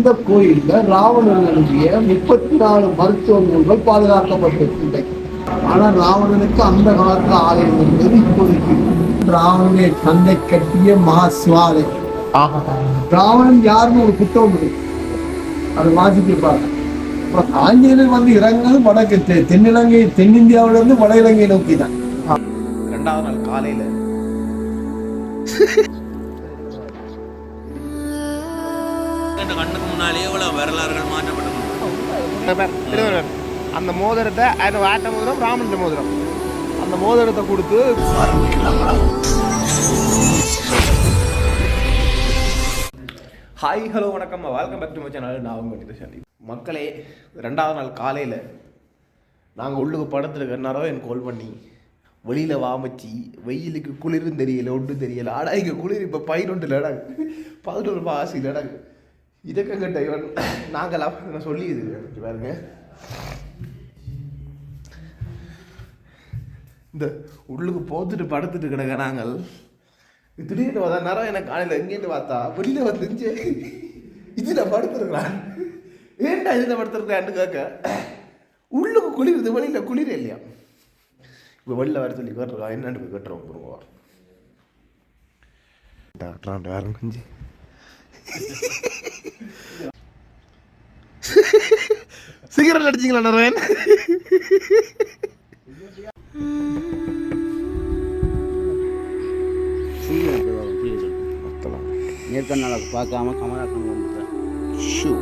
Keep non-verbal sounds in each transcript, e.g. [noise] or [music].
இந்த கோயில்ல ராவணனுடைய முப்பத்தி நாலு மருத்துவ நூல்கள் பாதுகாக்கப்பட்டிருக்கு ஆனா ராவணனுக்கு அந்த காலத்துல ஆலயம் இருந்தது இப்போதைக்கு. ராவணனுடைய தந்தை கட்டிய மகாஸ்வாலை ராவணன் யாருன்னு ஒரு புத்தகம் இருக்கு. அதை வாசிப்பாங்க அப்புறம் ஆஞ்சநேயர் வந்து இறங்குறது வடக்கு தென்னிலங்கை தென்னிந்தியாவில இருந்து வட இலங்கை நோக்கி தான். ரெண்டாவது நாள் காலையில. [laughs] என் முன்னாலேயே இவ்வளவு வரலாறுகள் மாற்றப்பட்டு அந்த மோதிரத்தை அந்த வாட்ட மோதிரம் ராமன் மோதிரம். அந்த மோதிரத்தை கொடுத்து ஹாய் ஹலோ வணக்கம். Welcome back to my channel. நான் உங்க கிட்ட சரி மக்களே ரெண்டாவது நாள் காலையில் நாங்கள் உள்ளுக்கு படத்தில் நேரம் எனக்கு கால் பண்ணி வெளியில் வாமச்சி வெயிலுக்கு குளிரும் தெரியல ஒன்றும் தெரியல. ஆடா இங்கே குளிர் இப்போ பதினொன்று இல்லடா பதினொன்று பாசி இல்லடா இதற்கங்கிட்ட இவன் நாங்களாம் நான் சொல்லி இது பாருங்க. இந்த உள்ளுக்கு போத்துட்டு படுத்துட்டு கிடக்க நாங்கள். திடீர்னு பார்த்தா நேரம் எனக்கு காலையில் எங்கேருந்து பார்த்தா? வெளியில் வந்துச்சு இதில் படுத்துருக்கிறான் ஏன்டா இதில் படுத்துருக்கான்னு கேட்க உள்ளுக்கு குளிருது வெளியில் குளிர் இல்லையா? இப்போ வெளில வர சொல்லி கேட்டுருக்கா என்னன்னு போய் கேட்டுருவோம் போடுவோம் டாக்டர் வேறு கொஞ்சம் சிகரெட் அடிச்சிங்களா நிறைய நேர்கண்ணால பார்க்காம கமலாக்கன் வந்துட்டேன் ஷூ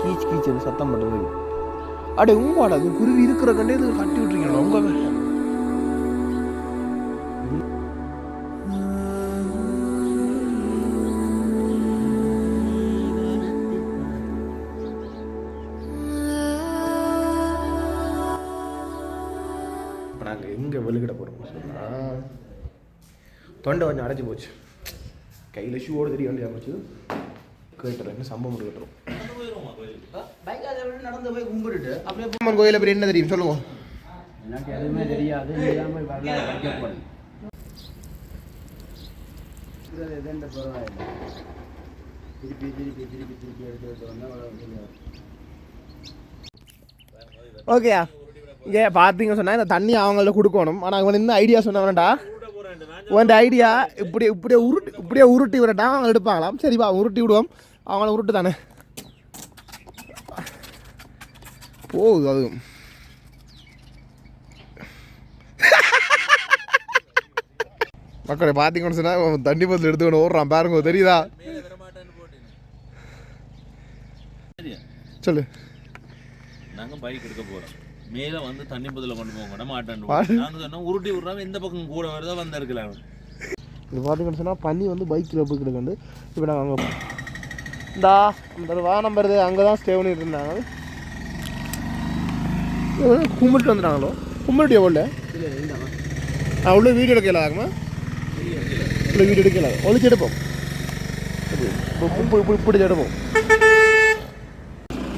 கீச் கீச்சுன்னு சத்தம் பண்ணுறது அடே உங்களாடா அது குருவி இருக்கிற கண்டே இது கட்டி விட்டுருக்கீங்களா உங்க இப்போ நாங்கள் எங்கே வெளிக்கிட போகிறோம் சொன்னால் தொண்டை கொஞ்சம் அடைச்சி போச்சு. கையில் ஷூவோடு தெரிய வேண்டியதாக போச்சு. கேட்டுறோம் என்ன சம்பவம் கேட்டுரும் நடந்து போய் கும்பிட்டுட்டு அப்படியே அம்மன் கோயிலை பற்றி என்ன தெரியும்? சொல்லுங்க. எனக்கு எதுவுமே தெரியாது. இல்லாமல் வரலாறு வைக்கப்படும் எதுன்ற பரவாயில்லை திருப்பி திருப்பி திருப்பி திருப்பி எடுத்து எடுத்து வந்தால் ஓகேயா? இங்கே பார்த்தீங்க சொன்னால் இந்த தண்ணி அவங்கள்ட்ட கொடுக்கணும். ஆனால் அவன் என்ன ஐடியா சொன்னவன்டா உன் ஐடியா இப்படி இப்படியே உருட்டி இப்படியே உருட்டி விடட்டா? அவங்க எடுப்பாங்களாம். சரிப்பா உருட்டி விடுவோம். அவங்கள உருட்டு தானே. போகுது அது. மக்களை பார்த்தீங்கன்னு சொன்னால் தண்ணி பத்தில் எடுத்துக்கணும் ஓடுறான். பாருங்க தெரியுதா? சொல்லு. நாங்கள் பைக் எடுக்க போகிறோம் மேல வந்து தண்ணி பதில கொண்டு போங்க மாட்டாண்டு மாட்டு. நாங்க சொன்னோம் உருட்டி விடுறாம எந்த பக்கம் கூட வருதோ வந்திருக்கலாம் இது பார்த்தீங்கன்னு சொன்னால் பனி வந்து பைக்கில் போய் கிடக்குண்டு இப்போ நாங்கள் அங்கே இந்தா அந்த வானம் வருது அங்கே தான் ஸ்டே பண்ணிட்டு இருந்தாங்க கும்பிட்டு வந்துட்டாங்களோ கும்பிட்டு எவ்வளோ நான் உள்ள வீடியோ எடுக்கல ஆகுமா உள்ள வீடியோ எடுக்கல ஒழிச்சு எடுப்போம் இப்படி இப்படி எடுப்போம்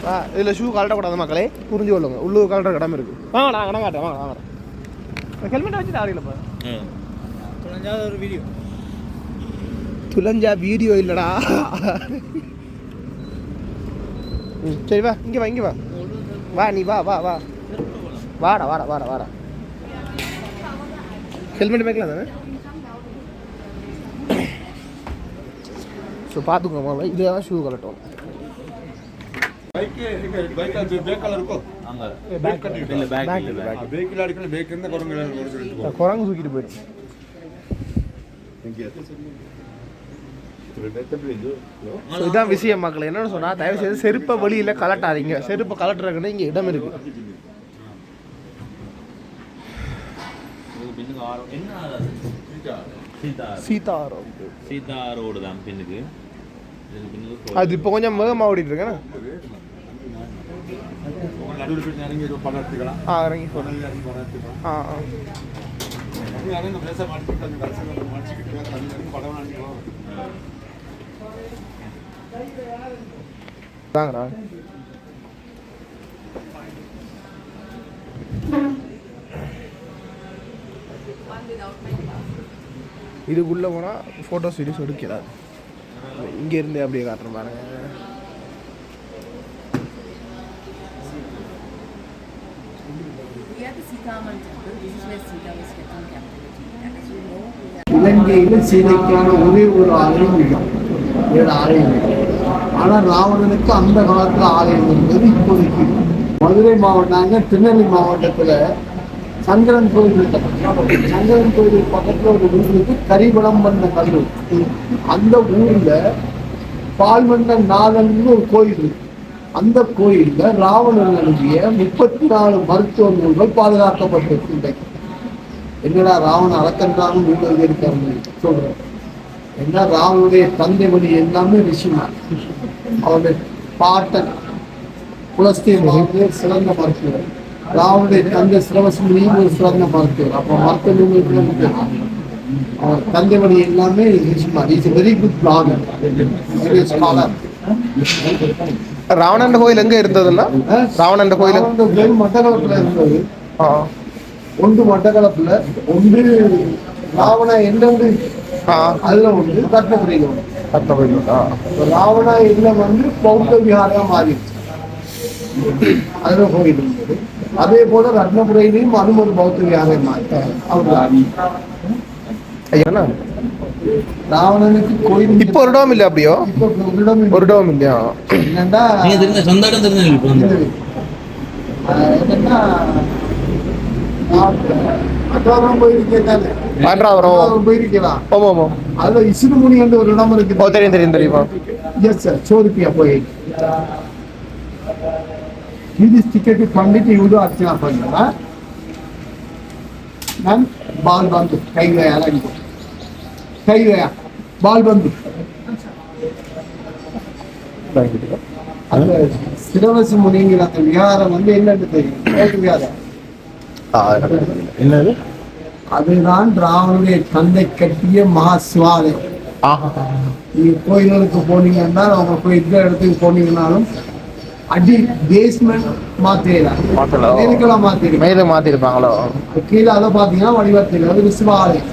ஆ இதில் ஷூ கழட்டக்கூடாது மக்களே புரிஞ்சு கொள்ளுங்க உள்ளூர் கழட்ட கடமை இருக்கு வாங்க நான் கடை காட்டுறேன் வாங்க வாங்க ஹெல்மெட்டை வச்சுட்டு துளஞ்சாத ஒரு வீடியோ துலஞ்சா வீடியோ இல்லைடா ம், சரி வா இங்கே வா இங்கே வா வா நீ வா வா வா வாடா வாடா வாடா வாடா ஹெல்மெட் மேக்கலாம் தானே ஸோ பார்த்துக்கோங்க முதல்ல இதே தான் ஷூ கலட்டும் அங்க பேக் இல்ல பேக் இல்ல பேக் குரங்கு தூக்கிட்டு போயிடும். ஸோ இதான் விஷயம் மக்கள். என்னன்னு சொன்னால் தயவு செய்து செருப்பை வெளியில் கலட்டாதீங்க. செருப்பை கலட்டுறதுக்குன்னு இங்கே இடம் இருக்குது இதுக்கு பின்னுக்கு ஆரோ என்ன ஆறாது சீதா சீதாரம். சீதா ரோடு தான் பின்னுக்கு. அது இப்போ கொஞ்சம் வேகமாக ஓடிட்டு இருக்கேன் ஆ இறங்கி போகிறேன் ஆ ஆ. தாங்கடா இதுக்குள்ளே போனால் ஃபோட்டோஸ் வீடியோஸ் எடுக்கிறார் இங்கேருந்து அப்படியே காட்டுறேன் பாருங்க. இலங்கையில் சீதைக்கான ஒரே ஒரு ஆலயம் இல்லை வேறு ஆலயம் ஆனால் ராவணனுக்கு அந்த காலத்தில் ஆலயம் இருந்தது இப்போதைக்கு. மதுரை மாவட்டாங்க திருநெல்வேலி மாவட்டத்தில் சங்கரன் கோயில் இருக்கு. சங்கரன் கோயில் பக்கத்தில் ஒரு ஊர் இருக்கு கரிபடம் பண்ண கல்லூர். அந்த ஊர்ல பால்மண்ட நாதன் ஒரு கோயில் இருக்கு. அந்த கோயில்ல ராவணன் எழுதிய முப்பத்தி நாலு மருத்துவ நூல்கள் பாதுகாக்கப்பட்டிருக்கு என்னடா ராவண அரக்கன்றாலும் நூல் எழுதியிருக்காரு சொல்றேன். என்ன ராவனுடைய தந்தை வழி எல்லாமே ரிஷிமார் அவருடைய பாட்டன் புலஸ்தீன் வந்து சிறந்த மருத்துவர். ராவனுடைய தந்தை சிரவசுமணியும் ஒரு சிறந்த மருத்துவர். அப்போ மருத்துவ நூல்கள் அவர் தந்தை வழி எல்லாமே ரிஷிமார் is very good planner scholar Ravanan கோயில் எங்க இருந்ததுன்னா? ராவணன் கோயில். மட்டக்களப்புல இருந்தது. ஒன்று மட்டக்களப்புல ஒன்று ராவண எந்தெந்து ஆ. அதுல ஒன்று கட்டபுரியில ஒன்று ஆ. ராவணா இல்லம் வந்து பௌத்த விஹாரா மாறிடுச்சு அதுல கோயில் இருந்தது. அதே போல ரத்னபுரையிலையும் அதுவும் ஒரு பௌத்த விஹாரம் மாறி. அவ்வளவுதான் ஐயா? ராவணனுக்கு கோயில் இப்போ ஒரு டோம் இல்ல அப்படியோ? ஒரு டோம் இல்லையா? என்னன்னா சொந்த இடம் தெரிஞ்சு என்னன்னா அட்டாவரம் போயிருக்கே தானே பண்றாவரம் போயிருக்கலாம் ஆமா ஆமா. அதுல இசுடுமுனி என்று போய். सही रहा बाल बंद அந்த முனிங்கிற அந்த விகாரம் வந்து என்னன்னு தெரியும். விகாரம். என்னது? அதுதான் ராவனுடைய தந்தை கட்டிய மகா சிவாலயம் நீங்க கோயில்களுக்கு போனீங்கன்னா அவங்க போய் இருக்கிற இடத்துக்கு போனீங்கன்னாலும் அடி பேஸ்மெண்ட் மாத்திரலாம் மாத்தலாம் மேல மாத்திருப்பாங்களோ கீழே அதை பாத்தீங்கன்னா வடிவத்தில் அது சிவாலயம்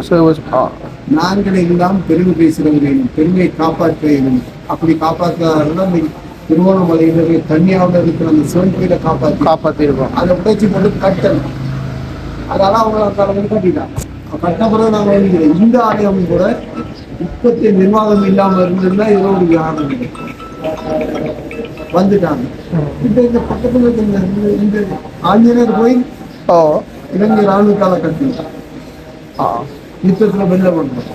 சரி, ஆ. நாங்கள் எல்லாம் பெருமை பேசுகிறவர்கள் பெருமையை காப்பாற்ற வேண்டும் அப்படி காப்பாற்றாதான் திருவோணமலையில் கன்னியாவில் இருக்கிற அந்த சிவன் கோயிலை காப்பாற்றி காப்பாத்திருக்கோம் அதை உடைச்சி போட்டு கட்டணும். அதனால அவங்க அந்த அளவுக்கு கட்டிட்டாங்க. கட்ட பிறகு நாங்கள் நினைக்கிறோம் இந்த ஆலயம் கூட உற்பத்தி நிர்வாகம் இல்லாம இருந்திருந்தா ஏதோ ஒரு வியாபாரம். வந்துட்டாங்க. இப்ப இந்த பக்கத்துல இந்த- ஆஞ்சநேயர் கோயில் இலங்கை ராணுவத்தால கட்டி ஆ யுத்தத்துல வெள்ள பண்றோம்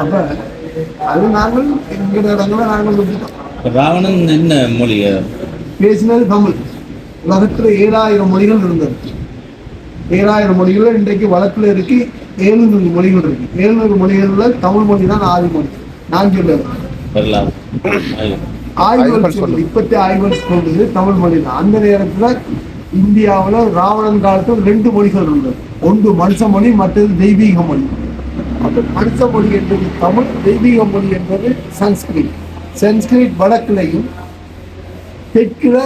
அப்ப அது நாங்கள் எங்கிற இடங்களை நாங்கள் விட்டுட்டோம். ராவணன் என்ன மொழி பேசினது தமிழ். உலகத்துல ஏழாயிரம் மொழிகள் இருந்தது. ஏழாயிரம் மொழிகள் இன்றைக்கு வழக்குல இருக்கு ஏழுநூறு மொழிகள் இருக்கு. ஏழுநூறு மொழிகள்ல தமிழ் மொழி தான் ஆதி மொழி. நான் சொல்லுவேன். ஆய்வுகள் ஆய்வுகள் சொல்லுது இப்பத்தி ஆய்வுகள் சொல்றது தமிழ் மொழி தான் அந்த நேரத்துல இந்தியாவுல ராவணன் காலத்துல ரெண்டு மொழிகள் இருந்தது. ஒன்று மனுஷ மொழி மற்றது தெய்வீக மொழி. அப்ப மனுஷ மொழி என்பது தமிழ் தெய்வீக மொழி என்பது சன்ஸ்கிரிட். சன்ஸ்கிரிட் வடக்குலையும் தெற்குல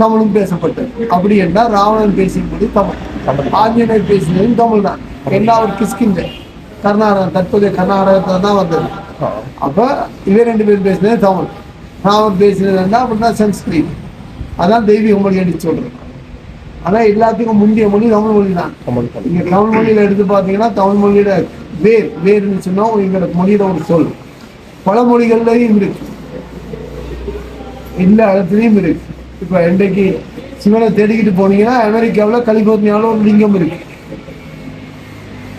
தமிழும் பேசப்பட்டது. அப்படி என்றால் ராவணன் பேசும்போது தமிழ். ஆஞ்சநேயர் பேசினதும் தமிழ். தான் ரெண்டாவது கிஷ்கிந்த கர்நாடகம் தற்போதைய கர்நாடகத்துல தான் வந்தது. அப்ப இவன் ரெண்டு பேரும் பேசினது தமிழ். ராமன் பேசினது என்ன அப்படின்னா சன்ஸ்கிரிட். அதான் தெய்வீக மொழி அடிச்சு சொல்றேன் ஆனா எல்லாத்துக்கும் முந்தைய மொழி தமிழ் மொழி தான். தமிழ் தமிழ். மொழியில எடுத்து பாத்தீங்கன்னா தமிழ் மொழியோட வேர் வேர்னு சொன்னா எங்களோட மொழியோட ஒரு சொல். பல மொழிகள்லயும் இருக்கு. எல்லா இடத்துலயும் இருக்கு. இப்ப இன்றைக்கு சிவனை தேடிக்கிட்டு போனீங்கன்னா அமெரிக்காவுல கலிபோர்னியாவில் ஒரு லிங்கம் இருக்கு.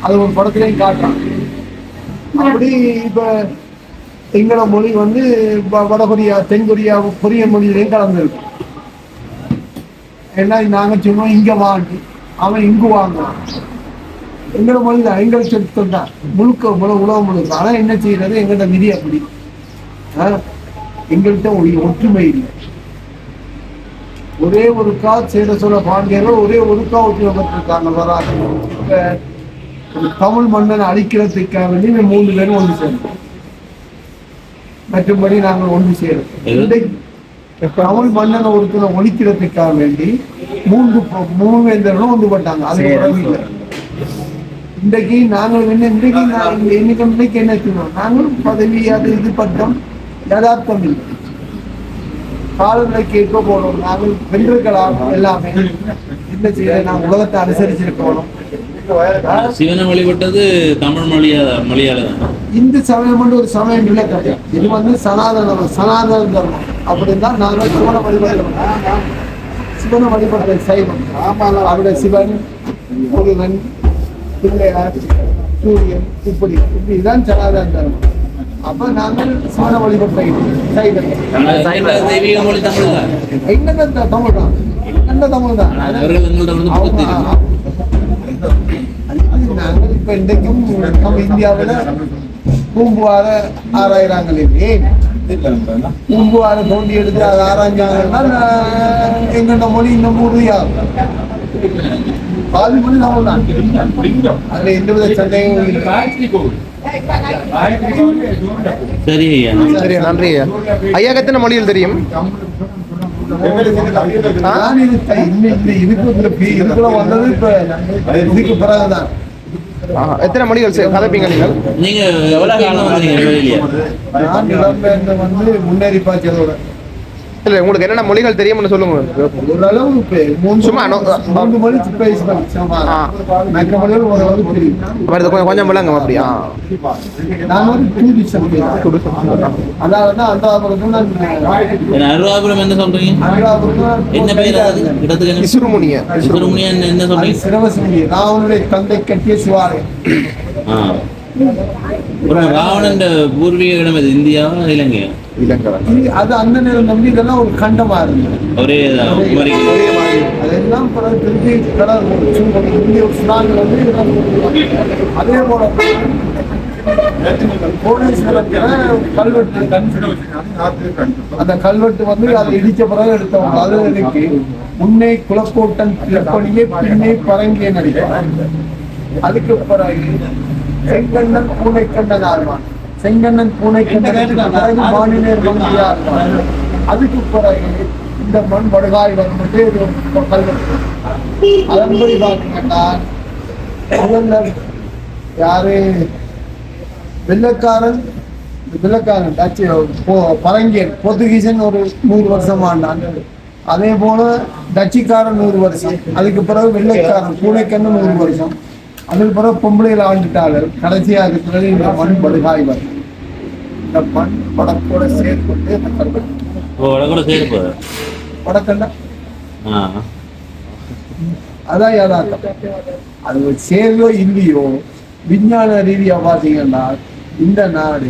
அது ஒரு படத்துலையும் காட்டுறான். அப்படி இப்ப எங்களோட மொழி வந்து வடகொரியா தென்கொரியா கொரியன் மொழியிலையும் கலந்துருக்கு. ஏன்னா நாங்க சொல்லுவோம் இங்க வாங்க அவன் இங்கு வாங்குவான் எங்களோட மொழி தான் எங்களை சொத்து தான். முழுக்க முழு உலகம் முழுக்க. ஆனா என்ன செய்யறது? எங்கள்ட்ட விதி அப்படி? எங்கள்கிட்ட ஒரு ஒற்றுமை இல்லை. ஒரே ஒருக்கா சேர சொல்ல பாண்டியர்கள் ஒரே ஒருக்கா ஒற்றுமை பெற்றிருக்காங்க வராது ஒரு தமிழ் மன்னனை அழிக்கிறதுக்காக வேண்டி மூணு பேரும் ஒன்று சேர்ந்தோம் மற்றபடி நாங்கள் ஒன்று சேரும் தமிழ் மன்னனை ஒருத்தனை ஒழிக்கிறதுக்காக வேண்டி மூன்று ப- மூவேந்தர்களும் ஒன்றுபட்டாங்க அது பிறகு இல்லை. இன்றைக்கு நாங்கள் என்ன இன்றைக்கு இன்னைக்கு இன்றைக்கு என்ன செய்வோம்? நாங்கள் பதவி அது இது பட்டம் யதார்த்தம் இல்லை. காலநிலைக்கு ஏற்ப போனோம். நாங்கள் வென்றிருக்கலாம் எல்லாமே என்ன செய்ய நாங்கள் உலகத்தை அனுசரிச்சிருக்கணும் சிவனை வழிபட்டது தமிழ் மொழியா மொழியால தான். இந்து சமயம் வந்து ஒரு சமயம் இல்லை கிடையாது இது வந்து சனாதன சனாதன தர்மம். அப்படின்னு நாங்கள் சிவனை வழிபடுறோம். சிவனை வழிபடுற சைவம். அவருடைய சிவன் முருகன் பிள்ளையார் சூரியன் இப்படி இப்படி இதுதான் சனாதன தர்மம் அப்ப நாங்கள் சிவனை வழிபட்ட சைவம். மொழி தமிழ் தான். தமிழ் நாங்கள் இப்ப இன்றைக்கும் நம்ம இந்தியாவுல பூம்புவார ஆராயிறாங்களே ஏன் பூம்புவார தோண்டி எடுத்து அதை ஆராய்ஞ்சாங்கன்னா நான் எங்கண்ட மொழி இன்னும் உறுதியாகும் பாதி மொழி தமிழ் தான் அதுல எந்தவித சந்தேகமும் இல்லை சரி ஐயா சரி நன்றி ஐயா ஐயாக்கு எத்தனை மொழிகள் தெரியும் இதுக்கு இந்த பி- இதுக்குள்ள வந்தது இப்ப இதுக்கு பிறகுதான் எத்தனை மொழிகள் சே- கதைப்பீங்க நீங்கள்? நீங்க எவ்வளவு காலம் வந்து முன்னேறி பாய்ச்சதோட இல்ல உங்களுக்கு என்னென்ன மொழிகள் தெரியும்னு சொல்லுங்க. சும்மா கொஞ்சம் கொஞ்சம் விளங்க அப்படியா அருவாபுரம் என்ன சொல்றீங்க? என்ன பேர் இடத்துக்கு என்ன? இசுருமுனிய சுப்பிரமணியா என்ன சொல்றீங்க? சிரவசமுடி ராவனுடைய தந்தை கட்டிய சிவாலயம். ராவணன் பூர்வீக இடம் இது இந்தியாவா இலங்கையா? இலங்கை அது அந்த நேரம் நம்பி இதெல்லாம் ஒரு கண்டமா இருந்தது. ஒரே அதெல்லாம் பிறகு திருப்பி கடல் இந்திய சுனாமி வந்து இதெல்லாம் அதே போல கல்வெட்டு அந்த கல்வெட்டு வந்து அதை இடிச்ச பிறகு எடுத்தவங்க. அது இருக்கு முன்னே குலக்கோட்டன் திருப்பணியே பின்னே பரங்கிய நடிப்பார். அதுக்கு பிறகு செங்கண்ணன் பூனைக்கண்ணன் ஆழ்வான் செங்கண்ணன் பிறகு மாநிலர் ஆழ்வான் அதுக்கு பிறகு இந்த மண் படுகாய் வந்துட்டு இது கல்வெட்டு அதன்படி பார்த்தீங்கன்னா முதல்ல யாரு? வெள்ளக்காரன் வெள்ளக்காரன் டச்சு பரங்கியன் போர்த்துகீசன் ஒரு நூறு வருஷம் ஆண்டான். அதே போல டச்சுக்காரன் நூறு வருஷம். அதுக்கு பிறகு வெள்ளைக்காரன் பூனைக்கண்ணு நூறு வருஷம். அதுக்கு பிறகு பொம்பளையில் ஆண்டுட்டார்கள். கடைசியாக இருக்கிறது இந்த மண் படுகாய் வரும். இந்த மண் படத்தோட சேர்த்து இந்த கல்வெட்டு ஓ கூட சேர்ப்பு? படக்கண்டா ஆ. அதான் யதார்த்தம் அது சேவையோ இல்லையோ விஞ்ஞான ரீதியா பார்த்தீங்கன்னா இந்த நாடு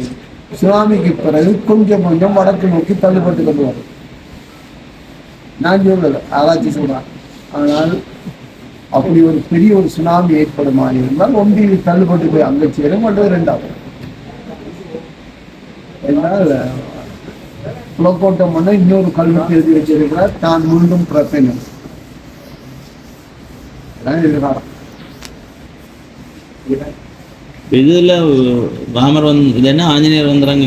சுனாமிக்கு பிறகு கொஞ்சம் கொஞ்சம் வடக்கு நோக்கி தள்ளுபட்டு கொண்டு வரும். நான் சொல்லல ஆராய்ச்சி சொல்றேன். ஆனால் அப்படி ஒரு பெரிய ஒரு சுனாமி ஏற்படுமா இருந்தால் ஒன்றி தள்ளுபட்டு போய் அங்க சேரும் அல்லது ரெண்டாவது என்னால் புலக்கோட்டம் பண்ண இன்னொரு கல்வெட்டு எழுதி வச்சிருக்கிறார். தான் மீண்டும் எதிர்காலம் இதுல ராமர் வந்து இது என்ன? ஆஞ்சநேயர் வந்துறாங்க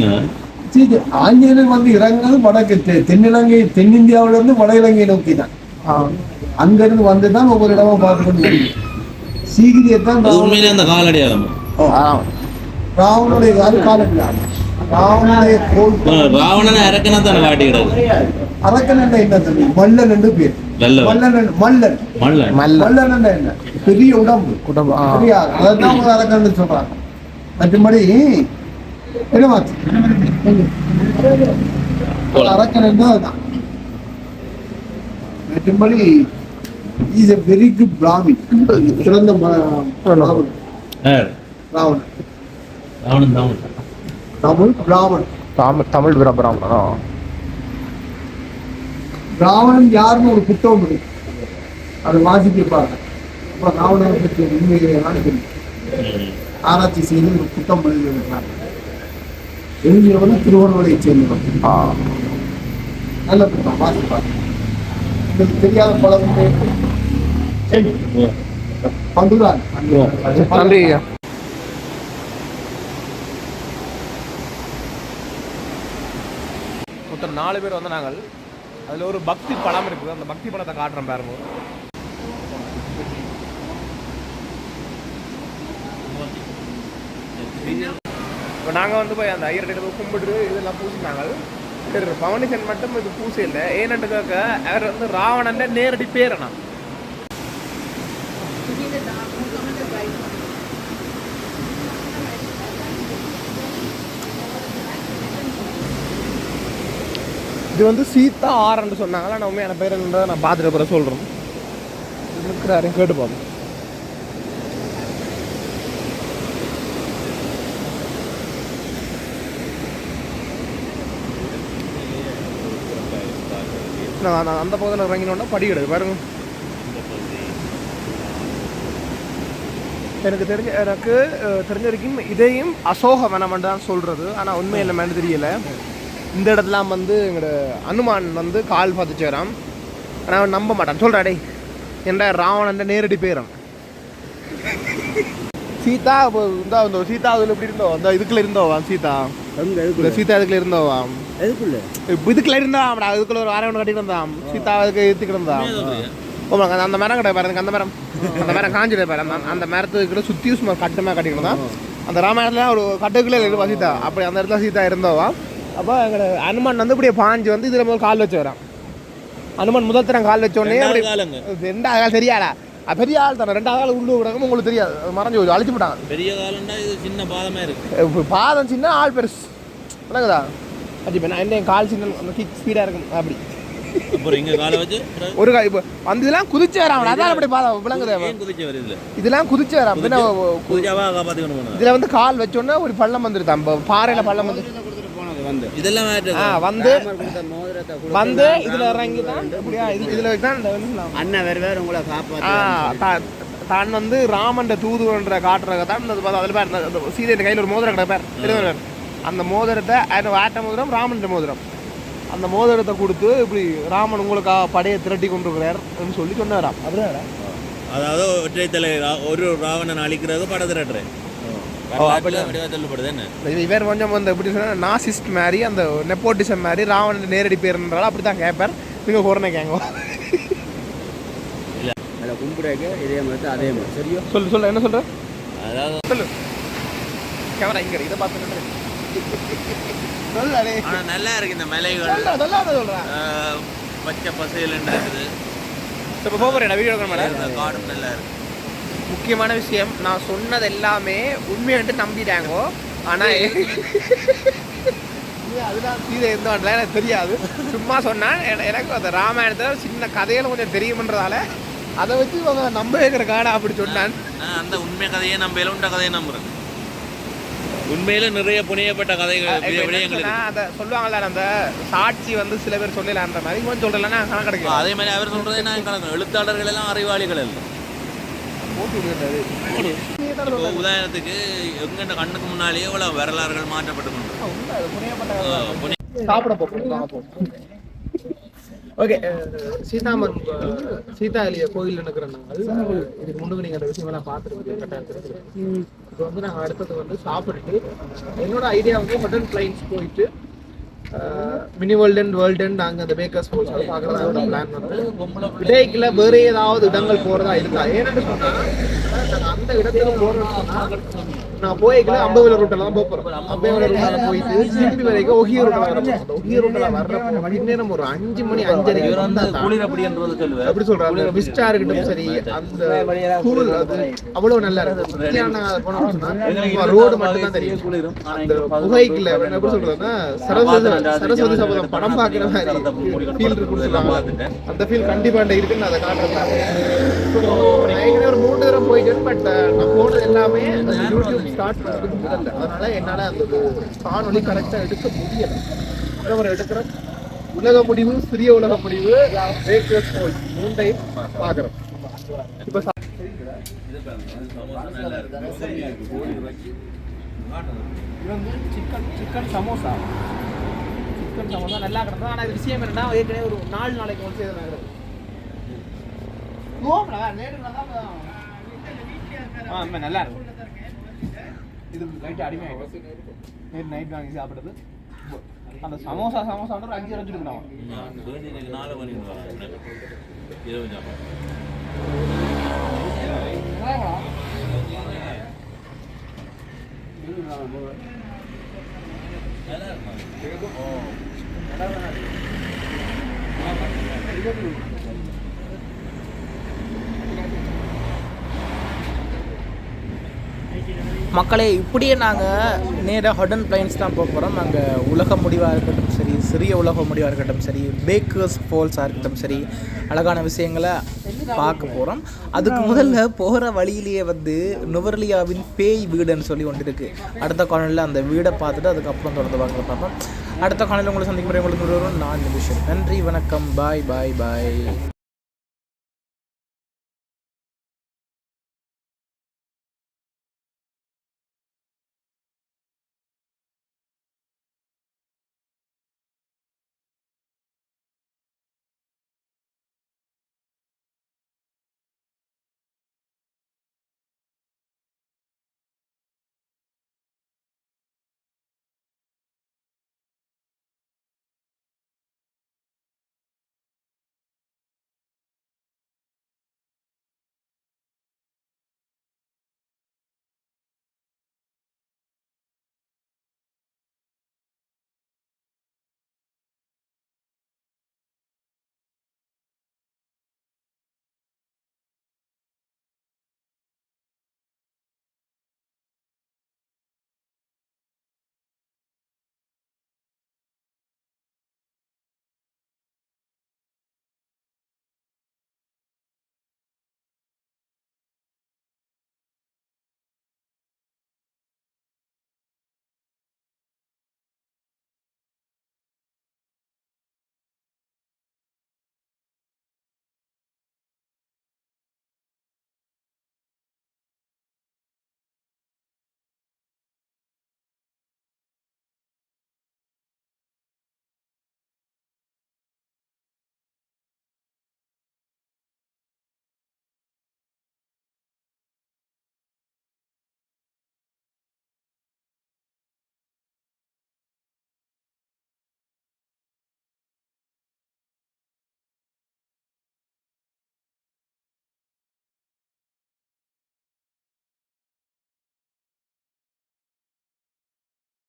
சரி, ஆஞ்சநேயர் வந்து இறங்குறது வடக்கு தென்னிலங்கை தென்னிந்தியாவில இருந்து வட இலங்கை நோக்கி தான் அங்க இருந்து வந்து தான் ஒவ்வொரு இடமா பார்த்து கொண்டு வருது. சீகிரியை தான் அது உண்மையிலே அந்த ராவனுடைய அது காலத்தில் ராவனுடைய கோல் ராவணனை அரக்கனா தானே காட்டிக்கிறது அரக்கன் என்ற என்ன தெரியும் மல்லன் என்று பேர். நல்லவன் மல்லன் என்று- மல்லன். மல்லன். மல்ல மல்லன் என்ற என்ன? பெரிய உடம்பு. உடம்பு, ஆ. பெரிய ஆள். அதைத்தான் அவங்க அரக்கன் சொல்றாங்க. மற்றபடி என்ன மாத்து? அரக்கன் என்றால் அதுதான். மற்றபடி is a very good Brahmin சிறந்த? ராவணன். ராவணன் ராவணன். தமிழ் பிராமணன். தமிழ் தமிழ் பிரபராமனா ராவணன் யாருன்னு ஒரு புத்தகம் இருக்கு. அதை வாசிப்பாங்க அப்ப ராவணனை பற்றி உண்மையிலேதான் தெரியும். ஆராய்ச்சி செய்து ஒரு புத்தகம் எழுதியிருக்கிறாங்க எழுதியவன் திருவண்ணாமலையை சேர்ந்தவன் ஆ. நல்ல புத்தகம் வாசிப்பாங்க உங்களுக்கு தெரியாத பல பண்டுதான் நன்றி ஐயா மொத்தம் நாலு பேர் வந்து நாங்கள் அதில் ஒரு பக்தி படம் இருக்குது. அந்த பக்தி படத்தை காட்டுறேன் பாருங்க. இப்போ நாங்கள் வந்து போய் அந்த ஐயர்கிட்ட போய் கும்பிட்டு இதெல்லாம் பூசினாங்க. சரி பவனிசன் மட்டும் இது பூசி இல்லை ஏன்னு கேட்க அவர் வந்து ராவணன் நேரடி பேரணம் இது வந்து சீதா ஆரன்னு சொன்னாங்களா நான் உண்மையான பேர் என்னன்றதை நான் பார்த்துட்டு அப்புறம் சொல்கிறேன் இருக்கிறாரு கேட்டு பார்ப்போம். நான் நான் அந்த பகுதியில் இறங்கினோன்னா படி கிடையாது பாருங்க. எனக்கு தெரிஞ்ச எனக்கு தெரிஞ்ச வரைக்கும் இதையும் அசோக வனம்னு தான் சொல்கிறது ஆனால் உண்மை இல்லைன்னு தெரியல. இந்த இடத்துலாம் வந்து எங்களோட அனுமான் வந்து கால் பதிச்சேராம் ஆனால் அவன் நம்ப மாட்டான். சொல்கிறா டேய் என்ற ராவணன் நேரடி பேரன். சீதா இந்த இந்த சீதா அதில் எப்படி இருந்தோ? அந்த இதுக்குள்ள இருந்தோவா சீதா. இந்த சீதா இதுக்குள்ள இருந்தோவா எதுக்குள்ள? இதுக்குள்ள இருந்தான் அதுக்குள்ள ஒரு அரை ஒன்று கட்டிட்டு இருந்தான் சீதா அதுக்கு ஏற்றிக்கிட்டு இருந்தான் ஓமாங்க அந்த- அந்த மரம் கிடையாது பாருங்க அந்த மரம். அந்த மரம் காஞ்சிட பாரு அந்த அந்த மரத்துக்குள்ள சுற்றி சும்மா கட்டுமா கட்டிக்கணும் தான் அந்த ராமாயணத்துல ஒரு கட்டுக்குள்ளே இருப்பா சீதா. அப்படி அந்த இடத்துல சீதா இருந்தவா. அப்போ எங்களோட அனுமன் வந்து இப்படியே பாஞ்சு வந்து இதில் முதல் கால் வச்சு வரான். அனுமன் முதல் தரம் கால் வச்ச உடனே அப்படி காலங்க. ரெண்டாவது கால் தெரியாதா? அது பெரிய ஆள் தானே. ரெண்டாவது கால் உள்ளு விடாம உங்களுக்கு தெரியாது. அது மறைஞ்சு போச்சு அழிச்சு விட்டாங்க பெரிய காலம்னா இது சின்ன பாதமே இருக்கு. இப்ப பாதம் சின்ன ஆள் பெருசு. விளங்குதா? அஜிப்பா நான் என்ன கால் சின்ன அந்த கிக் ஸ்பீடாக இருக்கும். அப்படி. ஒரு இப்போ வந்து இதெல்லாம் குதிச்சு வரான் அதான் அப்படி பாதம் விளங்குதா இதெல்லாம் குதிச்சு வரான். இதுல வந்து கால் வச்சோன்னா ஒரு பள்ளம் வந்துருதான் இப்போ பாறையில பள்ளம் வந்து இதெல்லாம் வந்து வந்து இதுல இறங்கி தான் இப்படியா இது இதுல தான் அண்ணன் வேற வேற உங்களை ஆ காப்பாத்தி தான் வந்து ராமன் தூதுவன்ற காட்டுறத தான் இந்த பாரு, அதுல பேர் அந்த சீதை கையில் ஒரு மோதிரம் கிடக்கு பேர் திருவள்ளுவர் அந்த மோதிரத்தை வாட்ட மோதிரம் ராமன் மோதிரம். அந்த மோதிரத்தை கொடுத்து இப்படி ராமன் உங்களுக்கு படையை திரட்டி கொண்டு இருக்கிறார் சொல்லி சொன்னாராம். அப்படியா? அதாவது ஒற்றை தலை ஒரு ராவணன் அழிக்கிறது பட திரட்டுற வடிவா சொல்லப்படுது என்ன இது இவர் கொஞ்சம் வந்து எப்படி சொன்னா நாசிஸ்ட் மாதிரி அந்த நெப்போட்டிசம் மாதிரி ராவணன் நேரடி பேருன்றாலும் அப்படி தான் கேட்பார். நீங்கள் கொரோனா கேங்க அதில் கும்பிடுறக்கு இதே மாதிரி அதே மாதிரி. சரியோ? சொல்லு சொல்லு என்ன சொல்ற? அதாவது சொல்லு. கேமரா இங்க இதை பார்த்து சொல்லு நல்லா இருக்கு இந்த மலைகள். நல்லா ஆஹ், பச்சை பசையில் இருக்குது இப்போ போக போறேன் வீடியோ காடும் நல்லா இருக்கு. முக்கியமான விஷயம் நான் சொன்னது எல்லாமே உண்மையாட்டு நம்பிட்டாங்கோ. ஆனா அதுதான் சீதை வரல எனக்கு தெரியாது. சும்மா சொன்னான் என- எனக்கு அந்த ராமாயணத்தில் சின்ன கதையில கொஞ்சம் தெரியுமன்றதால அதை வச்சு இவங்க நம்ப வைக்கிற காடா அப்படி சொன்னான். நான் அந்த உண்மை கதையை நம்பல உண்ட கதையை நம்புறேன். உண்மையில நிறைய புனையப்பட்ட கதைகள். அந்த சொல்லுவாங்கல்ல அந்த சாட்சி வந்து சில பேர் சொல்லலான்ற மாதிரி. இவன் சொல்றலன்னா கணக்கு கிடைக்கும். அதே மாதிரி அவர் சொல்றதே நான் கணக்கு எழுத்தாளர்கள் எல்லாம் அறிவாளிகள் இல்லை இப்போ உதாரணத்துக்கு எங்கண்ட கண்ணுக்கு முன்னாலேயே இவ்வளவு வரலாறுகள் மாற்றப்பட்டு கொண்டு சாப்பிட போகிறோம் ஓகே சீதாமன் சீதா எலிய கோயில் இருக்கிற நாங்கள் இதுக்கு முன்னுக்கு நீங்கள் அந்த விஷயம் எல்லாம் பார்த்துருக்கீங்க கட்டாயத்தில் இப்போ வந்து நாங்கள் அடுத்தது வந்து சாப்பிட்டுட்டு என்னோட ஐடியா வந்து மட்டன் ஃப்ளைன்ஸ் போயிட்டு mini world and world and அங்கே அந்த பேக்கர்ஸ் போல்ஸ் பார்க்குறதா பிளான் வந்து. விடைக்கில் வேறு ஏதாவது இடங்கள் போகிறதா இருக்கா? ஏன்னு சொன்னால் அந்த இடத்துக்கு போகிறோம் நான் போய்க்கல அம்பவேல ரூட்டில் தான் போகிறோம் அம்பவேல ரூட்டில் போயிட்டு திரும்பி வரைக்கும் ஒகிய ரூட்டில் வர ஒகிய ரூட்டில் வர்றப்போ பின்னேரம் ஒரு அஞ்சு மணி அஞ்சரைக்கு வந்தா தான். எப்படி சொல்றாங்க விஸ்டா இருக்கட்டும் சரி அந்த கூல் அது அவ்வளவு நல்லா இருக்கு. மத்தியானம் போனோம்னா ரோடு மட்டும் தான் தெரியும். அந்த புகைக்குள்ள எப்படி சொல்றதுன்னா சரஸ்வதி சரஸ்வதி சபதம் படம் பார்க்குற மாதிரி ஃபீல் இருக்குன்னு சொல்லுவாங்க அந்த ஃபீல் கண்டிப்பா என்கிட்ட இருக்குன்னு அதை காட்டுறேன். ஒரு தடவை போயிட்டேன் பட் நான் போனது எல்லாமே யூடியூப் ஸ்டார்ட் பண்ணுறதுக்கு முதல்ல. அதனால என்னால அந்த ஒரு காணொளி கரெக்டா எடுக்க முடியல. ஒரு எடுக்கிறேன் உலக முடிவு சிறிய உலக முடிவு பேக்கர்ஸ் போல் மூன்றையும் பார்க்குறோம் இப்போ இது வந்து chicken chicken samosa chicken samosa நல்லா கிடந்தது. ஆனால் இது விஷயம் என்னன்னா ஏற்கனவே ஒரு நாலு நாளைக்கு ஒன்று நான் ஓம்டா நேற்று நல்லா ஆ ஆமாம் நல்லா இருக்கும். இது நைட்டு அடிமையாகிடும் நேற்று நைட் வாங்கி சாப்பிடுறது அந்த சமோசா சமோசா ஒரு அஞ்சு அரைஞ்சு இருக்கணும் நாலு வரேன் இரவு சாப்பாடு மக்களே இப்படியே நாங்கள் நேராக ஹடன் பிளைன்ஸ் தான் போக போகிறோம் அங்கே உலக முடிவாக இருக்கட்டும் சரி சிறிய உலக முடிவாக இருக்கட்டும் சரி பேக்கர்ஸ் ஃபால்ஸாக இருக்கட்டும் சரி அழகான விஷயங்களை பார்க்க போகிறோம் அதுக்கு முதல்ல போகிற வழியிலேயே வந்து நுவர்லியாவின் பேய் வீடுன்னு சொல்லி ஒன்று இருக்குது அடுத்த காணொலியில் அந்த வீடை பார்த்துட்டு அதுக்கப்புறம் தொடர்ந்து பார்க்க பார்ப்போம் அடுத்த காணொலியில் உங்களை சந்திக்கும் முறை உங்களுக்கு ஒரு நான் நிமிஷம் நன்றி வணக்கம் பாய் பாய் பாய்